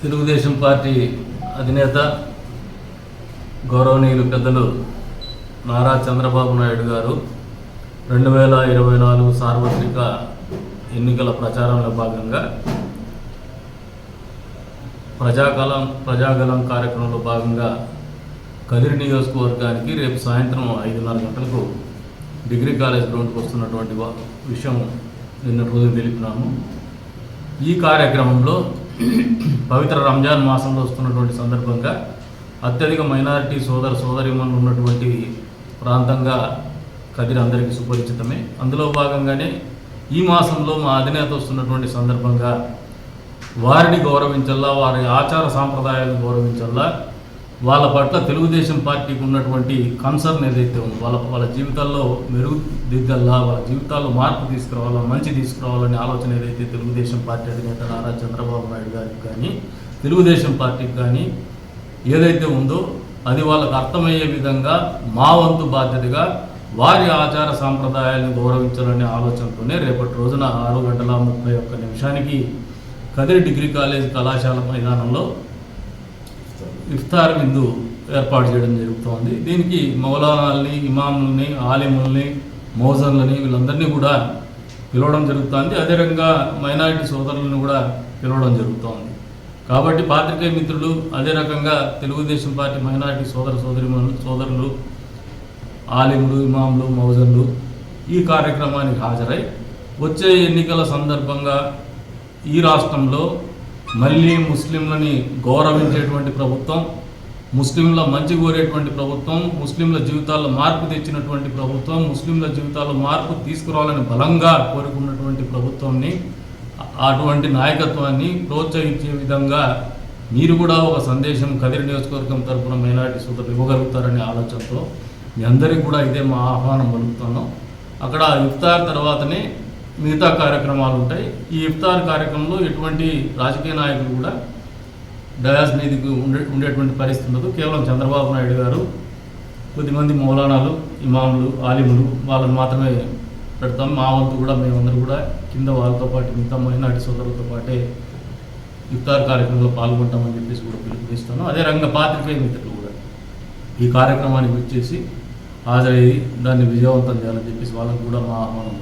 Telugu Desam party అధినేత గౌరవనీయులు పెద్దలు నారా చంద్రబాబు నాయుడు గారు రెండు వేల ఇరవై నాలుగు సార్వత్రిక ఎన్నికల ప్రచారంలో భాగంగా ప్రజాకలం ప్రజాగలం కార్యక్రమంలో భాగంగా కదిరి నియోజకవర్గానికి రేపు సాయంత్రం ఐదున్నర గంటలకు డిగ్రీ కాలేజ్ గ్రౌండ్కి వస్తున్నటువంటి విషయం నిన్న రోజు తెలిపినాము. ఈ కార్యక్రమంలో పవిత్ర రంజాన్ మాసంలో వస్తున్నటువంటి సందర్భంగా అత్యధిక మైనారిటీ సోదర సోదరిమణులు ఉన్నటువంటి ప్రాంతంగా కదిరి అందరికీ సుపరిచితమే. అందులో భాగంగానే ఈ మాసంలో మా అధినేత వస్తున్నటువంటి సందర్భంగా వారిని గౌరవించల్లా వారి ఆచార సాంప్రదాయాలను గౌరవించల్లా వాళ్ళ పట్ల తెలుగుదేశం పార్టీకి ఉన్నటువంటి కన్సర్న్ ఏదైతే ఉందో వాళ్ళ వాళ్ళ జీవితాల్లో మెరుగుదిద్దల్లా వాళ్ళ జీవితాల్లో మార్పు తీసుకురావాలా మంచి తీసుకురావాలనే ఆలోచన ఏదైతే తెలుగుదేశం పార్టీ అధినేత నారా చంద్రబాబు నాయుడు గారికి కానీ తెలుగుదేశం పార్టీకి కానీ ఏదైతే ఉందో అది వాళ్ళకు అర్థమయ్యే విధంగా మా వంతు బాధ్యతగా వారి ఆచార సాంప్రదాయాలను గౌరవించాలనే ఆలోచనతోనే రేపటి రోజున ఆరు గంటల ముప్పై ఒక్క నిమిషానికి కదిరి డిగ్రీ కాలేజ్ కళాశాల మైదానంలో ఇఫ్తార్ విందు ఏర్పాటు చేయడం జరుగుతోంది. దీనికి మౌలానాల్ని ఇమాముల్ని ఆలిముల్ని మౌజన్లని వీళ్ళందరినీ కూడా పిలవడం జరుగుతోంది. అదే రకంగా మైనారిటీ సోదరులను కూడా పిలవడం జరుగుతోంది. కాబట్టి పాత్రికేయ మిత్రులు అదే రకంగా తెలుగుదేశం పార్టీ మైనారిటీ సోదర సోదరి సోదరులు ఆలిములు ఇమాములు మౌజన్లు ఈ కార్యక్రమానికి హాజరై వచ్చే ఎన్నికల సందర్భంగా ఈ రాష్ట్రంలో మళ్ళీ ముస్లింలని గౌరవించేటువంటి ప్రభుత్వం ముస్లింల మంచి కోరేటువంటి ప్రభుత్వం ముస్లింల జీవితాల్లో మార్పు తెచ్చినటువంటి ప్రభుత్వం ముస్లింల జీవితాల్లో మార్పు తీసుకురావాలని బలంగా కోరుకున్నటువంటి ప్రభుత్వాన్ని అటువంటి నాయకత్వాన్ని ప్రోత్సహించే విధంగా మీరు కూడా ఒక సందేశం కదిరి నియోజకవర్గం తరఫున మైనార్టీ సోదరులు ఇవ్వగలుగుతారనే ఆలోచనతో మీ అందరికీ కూడా ఇదే మా ఆహ్వానం పలుకుతున్నాం. అక్కడ ఇఫ్తార్ తర్వాతనే మిగతా కార్యక్రమాలు ఉంటాయి. ఈ ఇఫ్తార్ కార్యక్రమంలో ఎటువంటి రాజకీయ నాయకులు కూడా డయాస్ మీదకి ఉండే ఉండేటువంటి పరిస్థితి ఉండదు. కేవలం చంద్రబాబు నాయుడు గారు కొద్దిమంది మౌలానాలు ఇమాములు ఆలిములు వాళ్ళని మాత్రమే పెడతాం. మా వంతు కూడా మేమందరూ కూడా కింద వాళ్ళతో పాటు మిగతా మైనార్టీ సోదరులతో పాటే ఇఫ్తార్ కార్యక్రమంలో పాల్గొంటామని చెప్పేసి కూడా పిలుపునిస్తాను. అదే రంగ పాత్రికేయ మిత్రులు కూడా ఈ కార్యక్రమానికి వచ్చేసి హాజరయ్యి దాన్ని విజయవంతం చేయాలని చెప్పేసి వాళ్ళకు కూడా మా ఆహ్వానం